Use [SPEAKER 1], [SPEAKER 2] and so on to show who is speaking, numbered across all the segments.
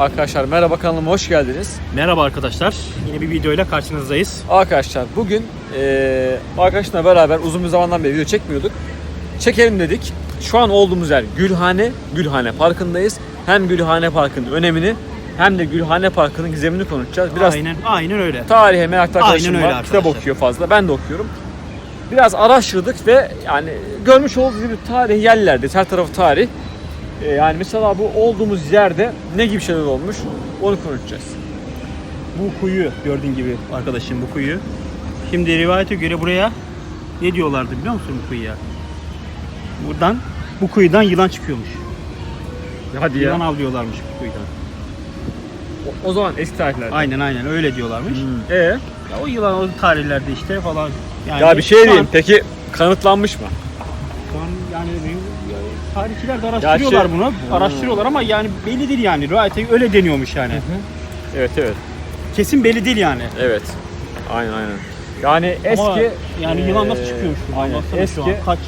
[SPEAKER 1] Arkadaşlar merhaba kanalıma hoş geldiniz.
[SPEAKER 2] Merhaba arkadaşlar. Yine bir videoyla karşınızdayız.
[SPEAKER 1] Arkadaşlar bugün eee arkadaşımla beraber uzun bir zamandan beri video çekmiyorduk. Çekelim dedik. Şu an olduğumuz yer Gülhane, Gülhane Parkı'ndayız. Hem Gülhane Parkı'nın önemini hem de Gülhane Parkı'nın gizemini konuşacağız. Biraz
[SPEAKER 2] aynen aynen öyle.
[SPEAKER 1] tarihe meraklı
[SPEAKER 2] Aynen
[SPEAKER 1] arkadaşım
[SPEAKER 2] öyle
[SPEAKER 1] var. Kitap okuyor fazla. Ben de okuyorum. Biraz araştırdık ve yani görmüş olduğunuz gibi tarihi yerlerde, her tarafı tarih. Ee, yani mesela bu olduğumuz yerde ne gibi şeyler olmuş onu konuşacağız.
[SPEAKER 2] Bu kuyu gördüğün gibi arkadaşım bu kuyu. Şimdi rivayete göre buraya ne diyorlardı biliyor musun bu kuyuya? Buradan bu kuyudan yılan çıkıyormuş.
[SPEAKER 1] Hadi
[SPEAKER 2] Yılan avlıyorlarmış bu kuyudan.
[SPEAKER 1] O, o zaman eski tarihlerde.
[SPEAKER 2] Aynen aynen öyle diyorlarmış.
[SPEAKER 1] Ee?
[SPEAKER 2] Ya o yılan o tarihlerde işte falan. Yani
[SPEAKER 1] Ya bir şey
[SPEAKER 2] şu an-
[SPEAKER 1] diyeyim. Peki kanıtlanmış mı?
[SPEAKER 2] Şu an yani ya tarihçiler de araştırıyorlar
[SPEAKER 1] Gerçi-
[SPEAKER 2] bunu. Araştırıyorlar ama yani belli değil yani. Rivayete öyle deniyormuş yani.
[SPEAKER 1] Evet evet.
[SPEAKER 2] Kesin belli değil yani.
[SPEAKER 1] Evet. Aynen aynen. Yani eski
[SPEAKER 2] Ama yani yılan nasıl çıkıyormuş buradan?
[SPEAKER 1] Aynen.
[SPEAKER 2] Baksana
[SPEAKER 1] Eski
[SPEAKER 2] şu an kaç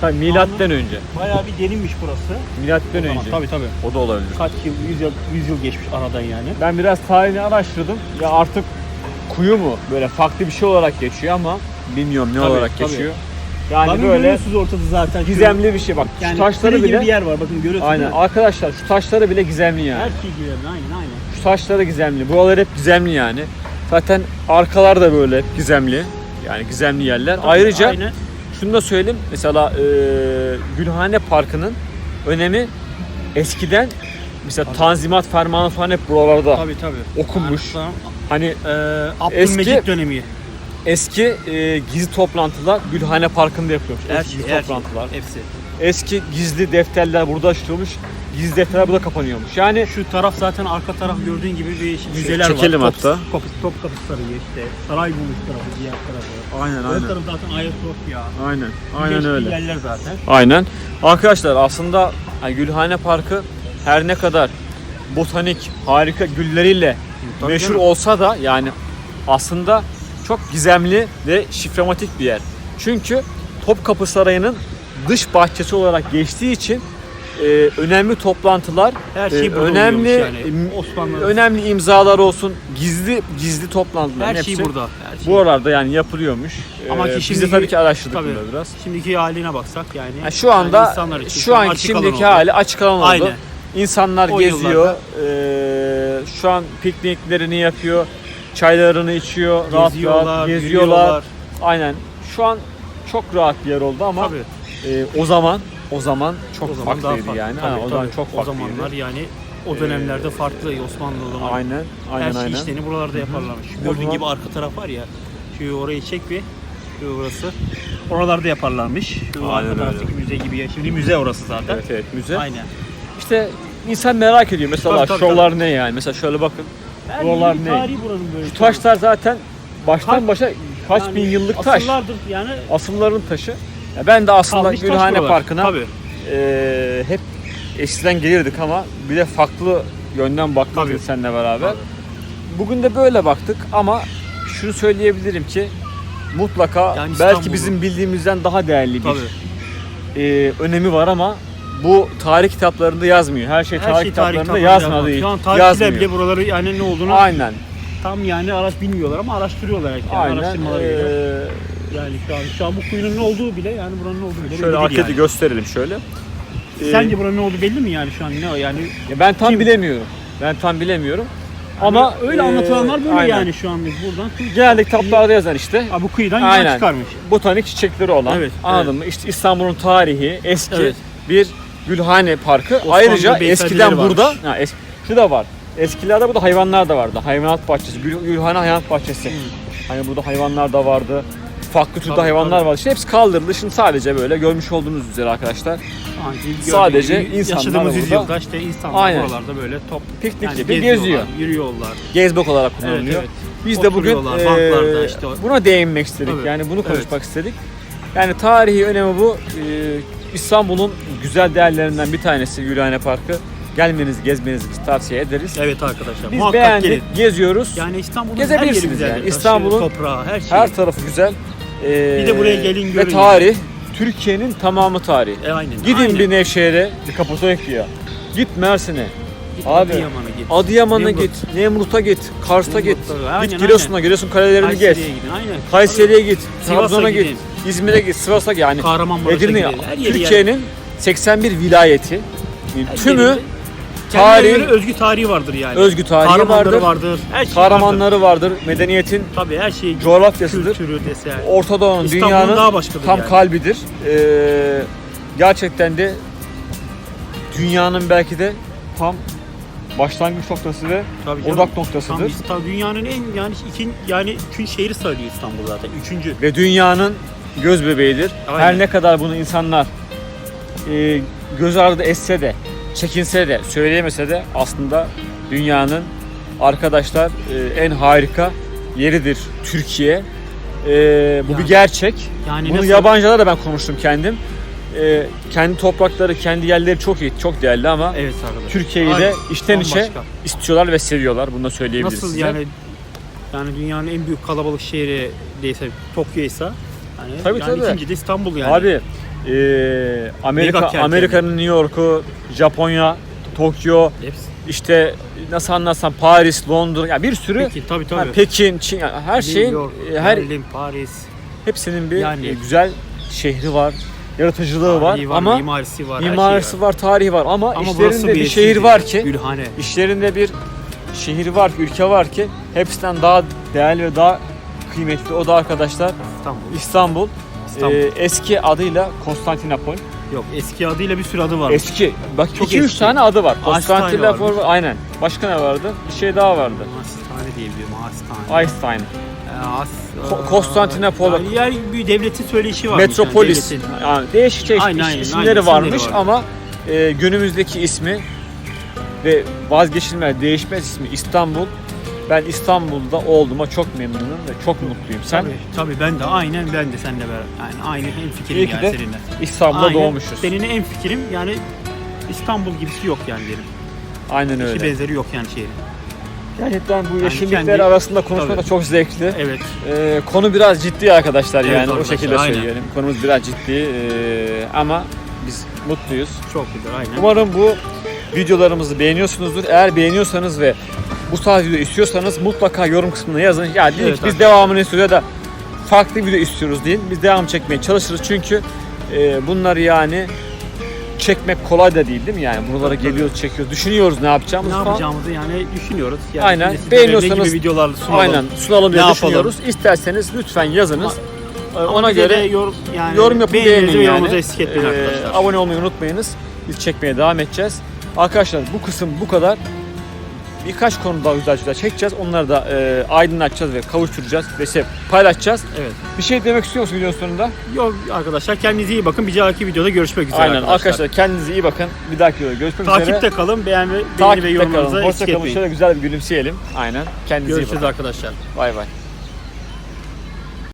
[SPEAKER 1] tabii milattan önce.
[SPEAKER 2] Bayağı bir derinmiş burası.
[SPEAKER 1] Milattan önce.
[SPEAKER 2] Tabii tabii.
[SPEAKER 1] O da olabilir.
[SPEAKER 2] Kaç yıl, 100 yıl, 100 yıl geçmiş aradan yani.
[SPEAKER 1] Ben biraz tarihini araştırdım. Ya artık kuyu mu? Böyle farklı bir şey olarak geçiyor ama bilmiyorum ne
[SPEAKER 2] Tabii,
[SPEAKER 1] olarak
[SPEAKER 2] tabii.
[SPEAKER 1] geçiyor. Yani
[SPEAKER 2] Bakın
[SPEAKER 1] böyle
[SPEAKER 2] görüyorsunuz ortada zaten.
[SPEAKER 1] gizemli bir şey bak.
[SPEAKER 2] yani
[SPEAKER 1] şu taşları
[SPEAKER 2] gibi bir
[SPEAKER 1] bile
[SPEAKER 2] yer var bakın görüyorsunuz
[SPEAKER 1] Aynen.
[SPEAKER 2] değil mi?
[SPEAKER 1] Arkadaşlar şu taşları bile gizemli yani.
[SPEAKER 2] Her şey gizemli aynen aynen.
[SPEAKER 1] Şu taşları gizemli. Buralar hep gizemli yani. Zaten arkalar da böyle hep gizemli. Yani gizemli yerler. Ayrıca
[SPEAKER 2] Aynen.
[SPEAKER 1] şunu da söyleyeyim. Mesela e, Gülhane Parkı'nın önemi eskiden mesela Tanzimat Fermanı falan hep buralarda
[SPEAKER 2] Tabii tabii.
[SPEAKER 1] okunmuş.
[SPEAKER 2] Yani,
[SPEAKER 1] Hani
[SPEAKER 2] Ee, Abdülmecit
[SPEAKER 1] Eski-
[SPEAKER 2] dönemi.
[SPEAKER 1] Eski e, gizli toplantılar Gülhane Parkı'nda yapıyormuş.
[SPEAKER 2] Her
[SPEAKER 1] Eski
[SPEAKER 2] şey,
[SPEAKER 1] gizli
[SPEAKER 2] her şey.
[SPEAKER 1] toplantılar.
[SPEAKER 2] Hepsi.
[SPEAKER 1] Eski gizli defterler burada açılıyormuş. Gizli defterler burada kapanıyormuş. Yani
[SPEAKER 2] Şu taraf zaten arka taraf gördüğün gibi bir müzeler
[SPEAKER 1] çekelim
[SPEAKER 2] var.
[SPEAKER 1] hatta.
[SPEAKER 2] Top, top kapı sarayı işte. Sarayburnu tarafı, diğer tarafı.
[SPEAKER 1] aynen
[SPEAKER 2] Ön taraf zaten Ayasofya.
[SPEAKER 1] Aynen. Aynen öyle.
[SPEAKER 2] yerler zaten.
[SPEAKER 1] Aynen. Arkadaşlar aslında hani Gülhane Parkı her ne kadar botanik harika gülleriyle
[SPEAKER 2] Tabii
[SPEAKER 1] meşhur olsa da yani aslında çok gizemli ve şifrematik bir yer. Çünkü Topkapı Sarayı'nın dış bahçesi olarak geçtiği için e, önemli toplantılar,
[SPEAKER 2] Her şey
[SPEAKER 1] e, önemli
[SPEAKER 2] yani. Osmanlı-
[SPEAKER 1] önemli imzalar olsun, gizli gizli toplantılar
[SPEAKER 2] Her
[SPEAKER 1] hepsi
[SPEAKER 2] şey burada. Her şey.
[SPEAKER 1] bu aralarda yani yapılıyormuş.
[SPEAKER 2] Ama ki
[SPEAKER 1] Ee, biz de tabii ki araştırdık
[SPEAKER 2] tabii.
[SPEAKER 1] bunu biraz.
[SPEAKER 2] Şimdiki haline baksak yani.
[SPEAKER 1] Yani şu anda
[SPEAKER 2] yani için
[SPEAKER 1] şu anki şimdiki hali açık alan oldu.
[SPEAKER 2] Aynen.
[SPEAKER 1] İnsanlar
[SPEAKER 2] O
[SPEAKER 1] geziyor.
[SPEAKER 2] yıllarda-
[SPEAKER 1] ee, şu an pikniklerini yapıyor. Çaylarını içiyor. Rahat rahat
[SPEAKER 2] Geziyorlar,
[SPEAKER 1] geziyorlar.
[SPEAKER 2] yürüyorlar.
[SPEAKER 1] Aynen. Şu an çok rahat bir yer oldu ama
[SPEAKER 2] Tabii.
[SPEAKER 1] ee, o zaman o zaman çok
[SPEAKER 2] O zaman
[SPEAKER 1] farklıydı
[SPEAKER 2] farklı.
[SPEAKER 1] yani.
[SPEAKER 2] Tabii,
[SPEAKER 1] Ha, o zaman
[SPEAKER 2] tabii.
[SPEAKER 1] çok
[SPEAKER 2] O
[SPEAKER 1] farklıydı.
[SPEAKER 2] zamanlar yani o dönemlerde farklı Osmanlı o zaman.
[SPEAKER 1] Aynen. Aynen
[SPEAKER 2] Her şey
[SPEAKER 1] aynen.
[SPEAKER 2] işlerini buralarda yaparlarmış.
[SPEAKER 1] O
[SPEAKER 2] Gördüğün
[SPEAKER 1] zaman-
[SPEAKER 2] gibi arka taraf var ya. Şu orayı çek bir. Şu orası. Oralarda yaparlarmış. Şu
[SPEAKER 1] Aynen
[SPEAKER 2] arka taraftaki müze gibi. ya. Şimdi müze orası zaten.
[SPEAKER 1] Evet evet müze.
[SPEAKER 2] Aynen.
[SPEAKER 1] İşte insan merak ediyor mesela
[SPEAKER 2] Tabii, tabii,
[SPEAKER 1] şuralar ne yani? Mesela şöyle bakın.
[SPEAKER 2] Her
[SPEAKER 1] Buralar ne?
[SPEAKER 2] Tarihi buranın böyle.
[SPEAKER 1] Şu taşlar zaten baştan
[SPEAKER 2] Kaç-
[SPEAKER 1] başa kaç
[SPEAKER 2] Yani
[SPEAKER 1] bin yıllık taş.
[SPEAKER 2] Asırlardır yani
[SPEAKER 1] Asılların taşı. Ya ben de aslında
[SPEAKER 2] kalmış taş
[SPEAKER 1] Gülhane
[SPEAKER 2] buralar.
[SPEAKER 1] Parkı'na
[SPEAKER 2] Tabii.
[SPEAKER 1] e, hep eskiden gelirdik ama bir de farklı yönden baktık
[SPEAKER 2] Tabii.
[SPEAKER 1] seninle beraber. Bugün de böyle baktık ama şunu söyleyebilirim ki mutlaka
[SPEAKER 2] Yani
[SPEAKER 1] belki
[SPEAKER 2] İstanbul'u-
[SPEAKER 1] bizim bildiğimizden daha değerli bir
[SPEAKER 2] Tabii.
[SPEAKER 1] e, önemi var ama bu tarih kitaplarında yazmıyor. Her şey
[SPEAKER 2] Her
[SPEAKER 1] tarih
[SPEAKER 2] şey
[SPEAKER 1] kitaplarında
[SPEAKER 2] tarih
[SPEAKER 1] yazmadığı
[SPEAKER 2] Şu an tarihçiler
[SPEAKER 1] yazmıyor.
[SPEAKER 2] bile buraları yani ne olduğunu
[SPEAKER 1] Aynen.
[SPEAKER 2] tam yani araç bilmiyorlar ama araştırıyorlar yani
[SPEAKER 1] Aynen.
[SPEAKER 2] araştırmalara göre.
[SPEAKER 1] E,
[SPEAKER 2] Yani şu an şu an bu kuyunun ne olduğu bile yani buranın ne olduğu bile
[SPEAKER 1] şöyle arketi
[SPEAKER 2] yani.
[SPEAKER 1] gösterelim şöyle. E,
[SPEAKER 2] Sence buranın ne olduğu belli mi yani şu an ne o yani?
[SPEAKER 1] ya ben tam
[SPEAKER 2] Kim-
[SPEAKER 1] bilemiyorum. Ben tam bilemiyorum. Ama
[SPEAKER 2] öyle
[SPEAKER 1] e,
[SPEAKER 2] anlatılanlar böyle
[SPEAKER 1] aynen.
[SPEAKER 2] yani şu an buradan.
[SPEAKER 1] Genelde kitaplarda yazar işte.
[SPEAKER 2] Ha, bu yılan
[SPEAKER 1] Aynen.
[SPEAKER 2] çıkarmış.
[SPEAKER 1] Botanik çiçekleri olan.
[SPEAKER 2] Evet,
[SPEAKER 1] Anladın mı? İşte İstanbul'un tarihi, eski
[SPEAKER 2] Evet.
[SPEAKER 1] bir Gülhane Parkı.
[SPEAKER 2] Osmanlı
[SPEAKER 1] Ayrıca eskiden
[SPEAKER 2] varmış.
[SPEAKER 1] burada, ha, es, şu da var. Eskilerde burada hayvanlar da vardı. Hayvanat bahçesi, Gül, Gülhane Hayvanat Bahçesi. Hani burada hayvanlar da vardı. Farklı türde
[SPEAKER 2] Tabii,
[SPEAKER 1] hayvanlar
[SPEAKER 2] tabii.
[SPEAKER 1] vardı. İşte hepsi kaldırıldı. Şimdi sadece böyle görmüş olduğunuz üzere arkadaşlar.
[SPEAKER 2] Gördüğün
[SPEAKER 1] Sadece
[SPEAKER 2] gibi
[SPEAKER 1] insanlar
[SPEAKER 2] yaşadığımız
[SPEAKER 1] burada-
[SPEAKER 2] yüzyılda işte insanlar
[SPEAKER 1] Aynen.
[SPEAKER 2] buralarda böyle top
[SPEAKER 1] Piknik
[SPEAKER 2] yani
[SPEAKER 1] gibi geziyor.
[SPEAKER 2] yürüyorlar.
[SPEAKER 1] Gezbok olarak
[SPEAKER 2] Evet,
[SPEAKER 1] kullanılıyor.
[SPEAKER 2] evet.
[SPEAKER 1] Biz de bugün
[SPEAKER 2] banklarda işte
[SPEAKER 1] buna değinmek istedik.
[SPEAKER 2] Tabii,
[SPEAKER 1] Yani bunu
[SPEAKER 2] evet.
[SPEAKER 1] konuşmak istedik. Yani tarihi önemi bu. Eee, İstanbul'un güzel değerlerinden bir tanesi Gülhane Parkı. Gelmenizi, gezmenizi tavsiye ederiz.
[SPEAKER 2] Evet arkadaşlar
[SPEAKER 1] Biz
[SPEAKER 2] muhakkak
[SPEAKER 1] beğendik,
[SPEAKER 2] gelin.
[SPEAKER 1] geziyoruz.
[SPEAKER 2] Yani İstanbul'un her yeri güzeldir.
[SPEAKER 1] yani. İstanbul'un
[SPEAKER 2] toprağı her şey.
[SPEAKER 1] Her tarafı güzel. Eee,
[SPEAKER 2] Bir de buraya gelin
[SPEAKER 1] Ve
[SPEAKER 2] görün
[SPEAKER 1] tarih. Türkiye'nin tamamı tarih.
[SPEAKER 2] E, aynen.
[SPEAKER 1] Gidin
[SPEAKER 2] aynen.
[SPEAKER 1] bir Nevşehir'e, bir Kapadokya'ya. Git Mersin'e.
[SPEAKER 2] Git
[SPEAKER 1] Abi,
[SPEAKER 2] Adıyaman'a git.
[SPEAKER 1] Adıyaman'a
[SPEAKER 2] Nemrut.
[SPEAKER 1] git, Nemrut'a git, Kars'a git.
[SPEAKER 2] Nemrut'a, aynen,
[SPEAKER 1] git Giresun'a, Giresun kalelerini gez.
[SPEAKER 2] Kayseri'ye. Aynen.
[SPEAKER 1] Kayseri'ye git, Trabzon'a git. İzmir'e git, Sivas'a git. Yani
[SPEAKER 2] Kahramanmaraş'a
[SPEAKER 1] Edirne,
[SPEAKER 2] gidin. Her yeri
[SPEAKER 1] Türkiye'nin 81 vilayeti,
[SPEAKER 2] Her
[SPEAKER 1] tümü
[SPEAKER 2] yerinde Kendine göre özgü tarihi vardır yani.
[SPEAKER 1] özgü tarihi
[SPEAKER 2] Kahramanları
[SPEAKER 1] vardır,
[SPEAKER 2] vardır. Her şey vardır.
[SPEAKER 1] kahramanları vardır, medeniyetin
[SPEAKER 2] Tabii her şey
[SPEAKER 1] coğrafyasıdır.
[SPEAKER 2] kültürü.
[SPEAKER 1] Orta Doğu'nun
[SPEAKER 2] İstanbul'un
[SPEAKER 1] dünyanın
[SPEAKER 2] daha başkadır
[SPEAKER 1] tam
[SPEAKER 2] yani.
[SPEAKER 1] kalbidir. Ee, gerçekten de dünyanın belki de tam başlangıç noktası ve
[SPEAKER 2] Tabii canım.
[SPEAKER 1] odak
[SPEAKER 2] Tam
[SPEAKER 1] noktasıdır.
[SPEAKER 2] İstanbul dünyanın en yani ikin yani üçüncü şehri sayılıyor İstanbul zaten. Üçüncü.
[SPEAKER 1] Ve dünyanın göz bebeğidir.
[SPEAKER 2] Aynen.
[SPEAKER 1] Her ne kadar bunu insanlar e, göz ardı etse de, çekinse de, söyleyemese de aslında dünyanın arkadaşlar e, en harika yeridir Türkiye. E, bu bir
[SPEAKER 2] Yani-
[SPEAKER 1] gerçek.
[SPEAKER 2] Yani
[SPEAKER 1] Bunu
[SPEAKER 2] nasıl-
[SPEAKER 1] yabancılara da ben konuştum kendim. E, kendi toprakları, kendi yerleri çok iyi, çok değerli ama
[SPEAKER 2] Evet arkadaşlar.
[SPEAKER 1] Türkiye'yi de içten içe
[SPEAKER 2] Bambaşka.
[SPEAKER 1] istiyorlar ve seviyorlar. Bunu da söyleyebiliriz
[SPEAKER 2] Nasıl
[SPEAKER 1] size.
[SPEAKER 2] yani yani dünyanın en büyük kalabalık şehri değilse Tokyo'ysa yani,
[SPEAKER 1] Tabii,
[SPEAKER 2] yani
[SPEAKER 1] tabii.
[SPEAKER 2] ikinci de İstanbul yani.
[SPEAKER 1] Abi e, Amerika Amerika'nın New York'u, Japonya, Tokyo,
[SPEAKER 2] Hepsi.
[SPEAKER 1] işte nasıl anlatsam Paris, Londra, ya bir sürü
[SPEAKER 2] Peki tabii tabii.
[SPEAKER 1] ha, Pekin, Çin, yani her
[SPEAKER 2] New
[SPEAKER 1] şeyin
[SPEAKER 2] York,
[SPEAKER 1] e, her
[SPEAKER 2] Berlin, Paris.
[SPEAKER 1] hepsinin bir
[SPEAKER 2] Yani-
[SPEAKER 1] e, güzel şehri var, yaratıcılığı var,
[SPEAKER 2] tarihi var,
[SPEAKER 1] ama
[SPEAKER 2] mimarisi var. şey
[SPEAKER 1] mimarisi var, tarihi var ama,
[SPEAKER 2] Ama
[SPEAKER 1] işlerinde bir,
[SPEAKER 2] bir
[SPEAKER 1] şehir var ki
[SPEAKER 2] Gülhane.
[SPEAKER 1] işlerinde bir şehir var ki, ülke var ki hepsinden daha değerli ve daha kıymetli o da arkadaşlar
[SPEAKER 2] İstanbul.
[SPEAKER 1] İstanbul.
[SPEAKER 2] İstanbul.
[SPEAKER 1] E, eski adıyla Konstantinopol.
[SPEAKER 2] Yok eski adıyla bir sürü adı var.
[SPEAKER 1] Eski. Bak
[SPEAKER 2] Çok
[SPEAKER 1] 2 3
[SPEAKER 2] eski.
[SPEAKER 1] tane adı var. Konstantinopol. Aynen. Başka ne vardı? Bir şey daha vardı.
[SPEAKER 2] Hastane diye biliyorum. Hastane.
[SPEAKER 1] Einstein.
[SPEAKER 2] Ee, As,
[SPEAKER 1] Ko- Konstantinopol.
[SPEAKER 2] Yani, yani bir devletin söyleşi var.
[SPEAKER 1] Metropolis.
[SPEAKER 2] Yani, devletin.
[SPEAKER 1] Yani değişik çeşitli
[SPEAKER 2] Aynen, aynen,
[SPEAKER 1] isimleri
[SPEAKER 2] aynen,
[SPEAKER 1] varmış
[SPEAKER 2] var.
[SPEAKER 1] ama e, günümüzdeki ismi ve vazgeçilmez değişmez ismi İstanbul. Ben İstanbul'da olduğuma çok memnunum ve çok mutluyum. Sen
[SPEAKER 2] Tabii, tabii ben de aynen ben de seninle beraber. Yani aynı en fikrim
[SPEAKER 1] İyi ki
[SPEAKER 2] yani
[SPEAKER 1] de
[SPEAKER 2] seninle.
[SPEAKER 1] İstanbul'da
[SPEAKER 2] Aynen.
[SPEAKER 1] doğmuşuz.
[SPEAKER 2] Senin en fikrim yani İstanbul gibisi yok yani derim.
[SPEAKER 1] Aynen öyle.
[SPEAKER 2] benzeri yok yani şehrin.
[SPEAKER 1] Gerçekten bu yeşillikler
[SPEAKER 2] kendi-
[SPEAKER 1] arasında konuşmak da
[SPEAKER 2] Tabii.
[SPEAKER 1] çok zevkli.
[SPEAKER 2] Evet.
[SPEAKER 1] Ee, konu biraz ciddi arkadaşlar
[SPEAKER 2] Evet
[SPEAKER 1] yani o
[SPEAKER 2] arkadaşlar,
[SPEAKER 1] şekilde
[SPEAKER 2] aynen.
[SPEAKER 1] söyleyelim. Konumuz biraz ciddi ee, ama biz mutluyuz.
[SPEAKER 2] Çok güzel aynen.
[SPEAKER 1] Umarım bu videolarımızı beğeniyorsunuzdur. Eğer beğeniyorsanız ve bu tarz video istiyorsanız mutlaka yorum kısmına yazın. Ya dedik
[SPEAKER 2] Evet,
[SPEAKER 1] biz devamını istiyoruz ya da farklı video istiyoruz deyin. Biz devam çekmeye çalışırız çünkü e, bunları yani çekmek kolay da değil değil mi yani? Buralara
[SPEAKER 2] Tabii, tabii.
[SPEAKER 1] geliyoruz, çekiyoruz, düşünüyoruz ne
[SPEAKER 2] ne
[SPEAKER 1] yapacağımızı falan.
[SPEAKER 2] yapacağımızı yani düşünüyoruz. Yani
[SPEAKER 1] Aynen. Beğeniyorsanız-
[SPEAKER 2] ne gibi videolarla sunalım.
[SPEAKER 1] Aynen sunalım diye
[SPEAKER 2] Ne
[SPEAKER 1] düşünüyoruz. İsterseniz lütfen yazınız.
[SPEAKER 2] Ama
[SPEAKER 1] Ona göre
[SPEAKER 2] yorum, yani
[SPEAKER 1] yorum yapın beğenin yani. Ee,
[SPEAKER 2] arkadaşlar.
[SPEAKER 1] abone olmayı unutmayınız. Biz çekmeye devam edeceğiz. Arkadaşlar bu kısım bu kadar. Birkaç konu daha güzel güzel çekeceğiz. Onları da e, aydınlatacağız ve kavuşturacağız ve size paylaşacağız.
[SPEAKER 2] Evet.
[SPEAKER 1] Bir şey demek istiyor musun videonun sonunda?
[SPEAKER 2] Yok arkadaşlar kendinize iyi bakın. Bir dahaki videoda görüşmek üzere
[SPEAKER 1] Aynen
[SPEAKER 2] arkadaşlar.
[SPEAKER 1] arkadaşlar. kendinize iyi bakın. Bir dahaki videoda görüşmek
[SPEAKER 2] Takipte
[SPEAKER 1] üzere.
[SPEAKER 2] kalın. Beğen ve, beğeni ve
[SPEAKER 1] Takipte
[SPEAKER 2] yorumlarınızı
[SPEAKER 1] kalın.
[SPEAKER 2] eksik etmeyin.
[SPEAKER 1] Şöyle güzel bir gülümseyelim. Aynen. Kendinize iyi
[SPEAKER 2] Görüşürüz
[SPEAKER 1] bakın.
[SPEAKER 2] arkadaşlar.
[SPEAKER 1] Bay bay.